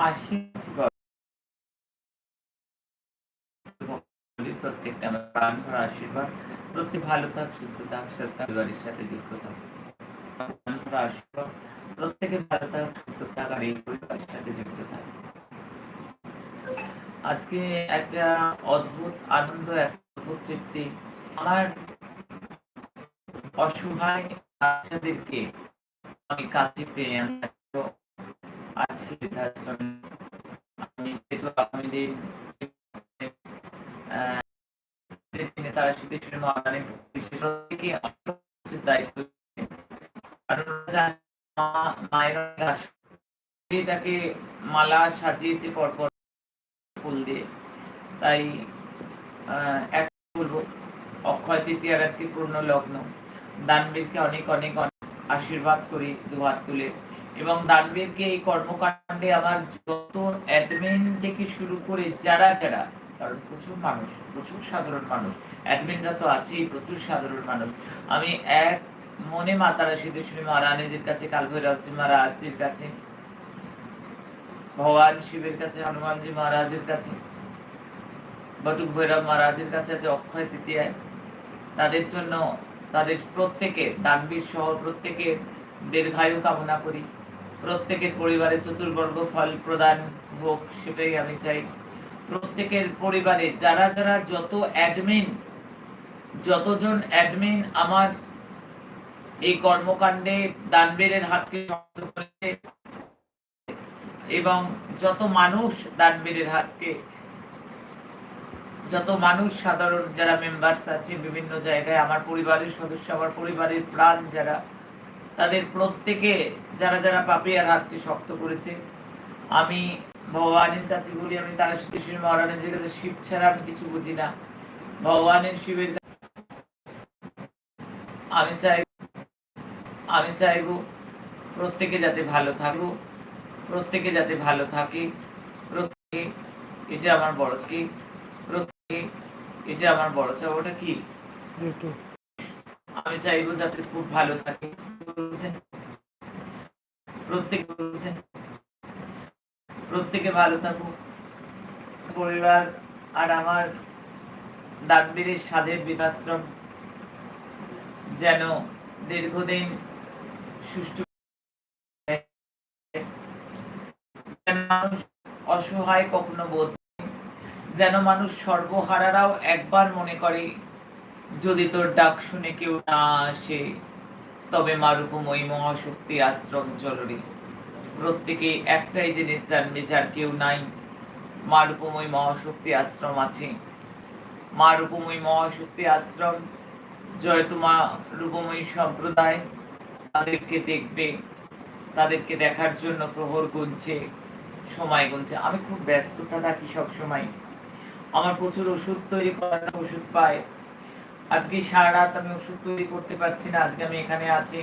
আশীর্বাদ প্রত্যেকটা আমার প্রাণ ভরা আশীর্বাদ। প্রত্যেক ভালো থাক, সুস্থ থাক পরিবারের সাথে যুক্ত থাক। প্রাণ ভরা আশীর্বাদ। প্রত্যেকে ভালো থাক, সুস্থ থাক, আর এই পরিবারের সাথে যুক্ত থাক। আজকে একটা অদ্ভুত, আনন্দ, এক অদ্ভুত তৃপ্তি। আমার অসহায় বাচ্চাদেরকে আমি কাছে পেয়ে বৃদ্ধাশ্রমে এটাকে মালা সাজিয়েছে পরপর ফুল দিয়ে। তাই এক বলব, অক্ষয় তৃতীয়ার আজকে পূর্ণ লগ্ন। দানবীরকে অনেক অনেক অনেক আশীর্বাদ করি দুহাত তুলে। এবং দানবীরকে এই কর্মকাণ্ডে আমার যত অ্যাডমিন থেকে শুরু করে যারা যারা, কারণ প্রচুর মানুষ, প্রচুর সাধারণ মানুষ অ্যাডমিনরা তো আছেই, প্রচুর সাধারণ মানুষ। আমি এক মনে মাতারা সিদ্ধেশ্বরী মহারানীজির কাছে কালভৈরবজি মহারাজজির কাছে, ভগবান শিবের কাছে, হনুমানজি মহারাজের কাছে, বটুক ভৈরব মহারাজের কাছে আছে অক্ষয় তৃতীয়ায়। তাদের জন্য তাদের প্রত্যেকে দানবীর সহ প্রত্যেকে দীর্ঘায়ু কামনা করি। প্রত্যেকের পরিবারে চতুর্বর্গ ফল প্রদান হোক, সেটাই আমি চাই। প্রত্যেকের পরিবারে যারা যারা যত অ্যাডমিন যতজন অ্যাডমিন আমার এই কর্মকাণ্ডে দানবীরের হাতকে করেছে এবং যত মানুষ দানবীরের হাতকে, যত মানুষ সাধারণ যারা মেম্বার্স আছে বিভিন্ন জায়গায়, আমার পরিবারের সদস্য, আমার পরিবারের প্রাণ যারা তাদের প্রত্যেকে যারা যারা পাপিয়ার হাতকে শক্ত করেছে, আমি ভগবানের কাছে বলি, আমি তারা শ্রী মহারানের কাছে শিব ছাড়া আমি কিছু বুঝি না। ভগবানের শিবের আমি চাই, আমি চাইব প্রত্যেকে যাতে ভালো থাকব প্রত্যেকে যাতে ভালো থাকে, প্রত্যেকে, এটা আমার বড় কি, প্রত্যেকে, এটা আমার বড় চাওয়া ওটা কি আমি চাইব যাতে খুব ভালো থাকে প্রত্যেক বলছেন, প্রত্যেকে ভালো থাকুক পরিবার আর আমার দানবীরের স্বাদের বিকাশ্রম যেন দীর্ঘদিন সুষ্ঠু মানুষ অসহায় কখনো বোধ। যেন মানুষ সর্বহারারাও একবার মনে করে যদি তোর ডাক শুনে কেউ না আসে, তবে মারুপময়ী মহাশক্তি আশ্রম চলরে প্রত্যেকে একটাই জিনিস জানবে যার কেউ নাই মা রূপময়ী মহাশক্তি আশ্রম আছে। মা রূপময়ী মহাশক্তি আশ্রম জয়তু মা রূপময়ী সম্প্রদায়, তাদেরকে দেখবে, তাদেরকে দেখার জন্য প্রহর গুনছে, সময় গুনছে। আমি খুব ব্যস্ততা থাকি সব সময় আমার প্রচুর ওষুধ তৈরি করার ওষুধ পাই আজকে সারা রাত আমি ওষুধ তৈরি করতে পারছি না, আজকে আমি এখানে আছি।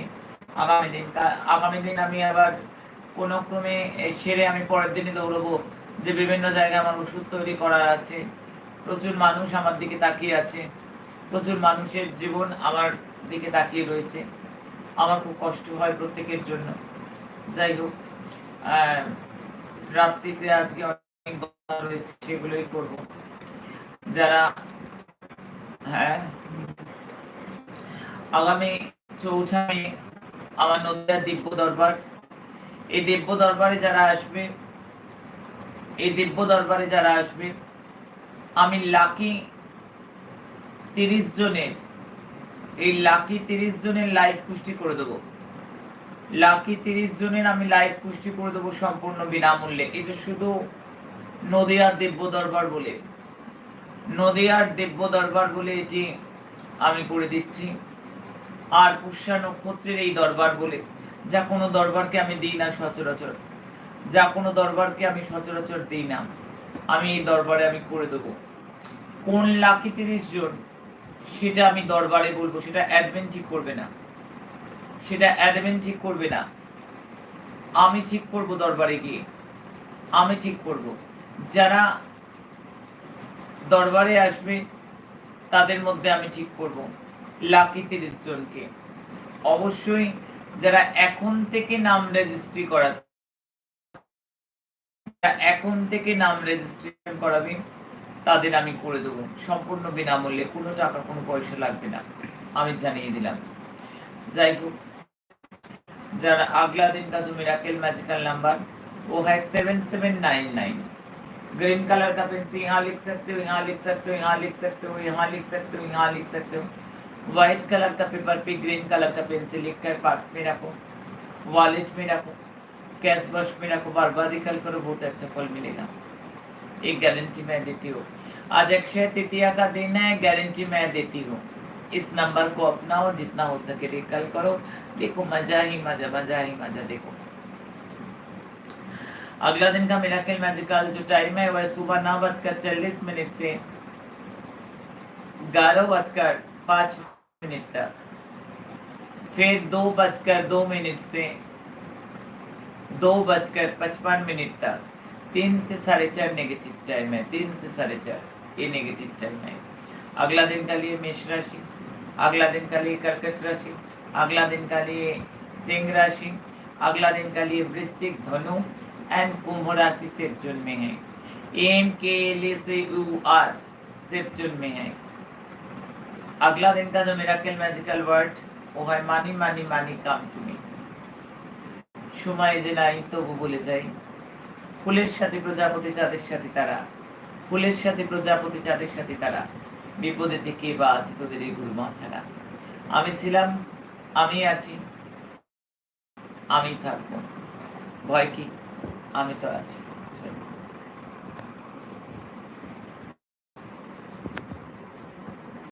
আগামী দিন আগামী দিন আমি আবার কোনো ক্রমে সেরে আমি পরের দিনই দৌড়বো, যে বিভিন্ন জায়গায় আমার ওষুধ তৈরি করার আছে। প্রচুর মানুষ আমার দিকে তাকিয়ে আছে। প্রচুর মানুষের জীবন আমার দিকে তাকিয়ে রয়েছে। আমার খুব কষ্ট হয় প্রত্যেকের জন্য। যাই হোক রাত্রিতে আজকে অনেক রয়েছে, সেগুলোই করব। যারা হ্যাঁ? আগামী চৌঠা মে আমার নদিয়ার দিব্য দরবার। এই দিব্য দরবারে যারা আসবে, এই দিব্য দরবারে যারা আসবে, আমি লাকি তিরিশ জনের, এই লাকি তিরিশ জনের লাইভ পুষ্টি করে দেবো। লাকি তিরিশ জনের আমি লাইভ পুষ্টি করে দেবো সম্পূর্ণ বিনামূল্যে। এটা শুধু নদিয়ার দিব্য দরবার বলে, নদিয়ার দিব্য দরবার বলে এটি আমি করে দিচ্ছি। আর পুষ্যা নক্ষত্রের এই দরবার বলে, যা কোনো দরবারকে আমি দিই না সচরাচর। যা কোনো দরবারকে আমি সচরাচর দিই না। আমি এই দরবারে আমি করে দেবো। কোন লাকি তিরিশ জন, সেটা আমি দরবারে বলব, সেটা অ্যাডমিন ঠিক করবে না। সেটা অ্যাডমিন ঠিক করবে না। আমি ঠিক করব দরবারে গিয়ে। আমি ঠিক করব। যারা দরবারে আসবে, তাদের মধ্যে আমি ঠিক করব। লাকি তিরিশ জনকে অবশ্যই যারা এখন থেকে নাম রেজিস্ট্রি করা তা এখন থেকে নাম রেজিস্ট্রেশন করাবি তাদের আমি করে দেবো সম্পূর্ণ বিনামূল্যে কোনো টাকা কোনো পয়সা লাগবে না আমি জানিয়ে দিলাম যাই হোক যারা अगला दिन का जो मिराकल मैजिकल नंबर वो है seven seven nine nine green colour का पेन से यहाँ लिख सकते हो यहाँ लिख सकते हो यहाँ लिख सकते हो यहाँ लिख सकते हो यहाँ लिख सकते हो व्हाइट कलर का पेपर पे ग्रीन कलर का से लिख कर पार्ट्स में रखो वॉलेट में रखो कैश बॉक्स में रखो बार बार रिकल करो, बहुत अच्छा फल मिलेगा। एक गारंटी मैं देती हूँ। आज अक्षय तृतीया का दिन है गारंटी मैं देती हूँ। इस नंबर को अपनाओ, जितना हो सके रिकल करो। देखो, मज़ा ही मज़ा मज़ा ही मज़ा, देखो। अगला दिन का मिराकल मैजिकल जो टाइम है, वह सुबह नौ बजकर चालीस मिनट से ग्यारह बजकर पाँच मिनट तक। फिर दो बजकर दो मिनट से दो बजकर पचपन मिनट तक। तीन से साढ़े चार नेगेटिव टाइम है। तीन से साढ़े चार, ये नेगेटिव टाइम है। अगला दिन का लिए मेष राशि, अगला दिन का लिए कर्कट राशि, अगला दिन का लिए सिंह राशि, अगला दिन का लिए वृश्चिक धनु एंड कुंभ राशि सेप्चुन में है। एम के लिए से यू आर सेप्चुन में है। अगला दिन का जो मिराकल मैजिकल वर्ड वो है मानी मानी मानी काम তুমি সময় যে নাই তবু বলে যাই ফুলের সাথে প্রজাপতি চাঁদের সাথে তারা ফুলের সাথে প্রজাপতি চাঁদের সাথে তারা বিপদে থেকে বা আছে তোদের এই গুরুমা ছাড়া আমি ছিলাম আমি আছি আমি থাকবো ভয় কি আমি তো আছি